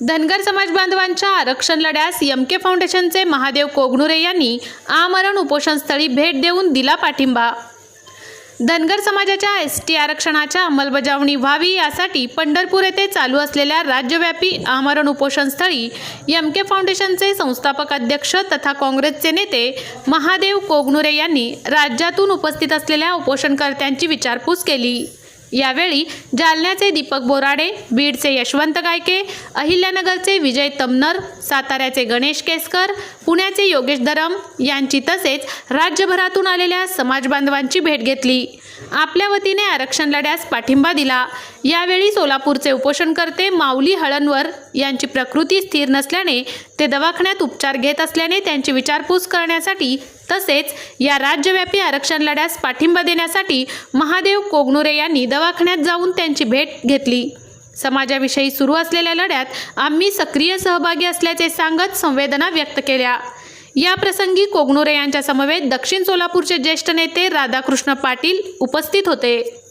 धनगर समाज बांधवांच्या आरक्षण लढ्यास यमके फाउंडेशनचे महादेव कोगणुरे यांनी आमरण उपोषणस्थळी भेट देऊन दिला पाठिंबा. धनगर समाजाच्या एस टी आरक्षणाच्या अंमलबजावणी व्हावी यासाठी पंढरपूर येथे चालू असलेल्या राज्यव्यापी आमरण उपोषणस्थळी यमके फाउंडेशनचे संस्थापक अध्यक्ष तथा काँग्रेसचे नेते महादेव कोगनुरे यांनी राज्यातून उपस्थित असलेल्या उपोषणकर्त्यांची विचारपूस केली. यावेळी जालन्याचे दीपक बोराडे बीडचे यशवंत गायके अहिल्यानगरचे विजय तमनर साताऱ्याचे गणेश केसकर पुण्याचे योगेश धरम यांची तसेच राज्यभरातून आलेल्या समाजबांधवांची भेट घेतली. आपल्या वतीने आरक्षण लढ्यास पाठिंबा दिला. यावेळी सोलापूरचे उपोषणकर्ते माऊली हळणवर यांची प्रकृती स्थिर नसल्याने ते दवाखान्यात उपचार घेत असल्याने त्यांची विचारपूस करण्यासाठी तसेच या राज्यव्यापी आरक्षण लढ्यास पाठिंबा देण्यासाठी महादेव कोगनुरे यांनी दवाखान्यात जाऊन त्यांची भेट घेतली. समाजाविषयी सुरू असलेल्या लढ्यात आम्ही सक्रिय सहभागी असल्याचे सांगत संवेदना व्यक्त केल्या. या प्रसंगी कोगनुरे यांच्या समवेत दक्षिण सोलापूरचे ज्येष्ठ नेते राधाकृष्ण पाटील उपस्थित होते.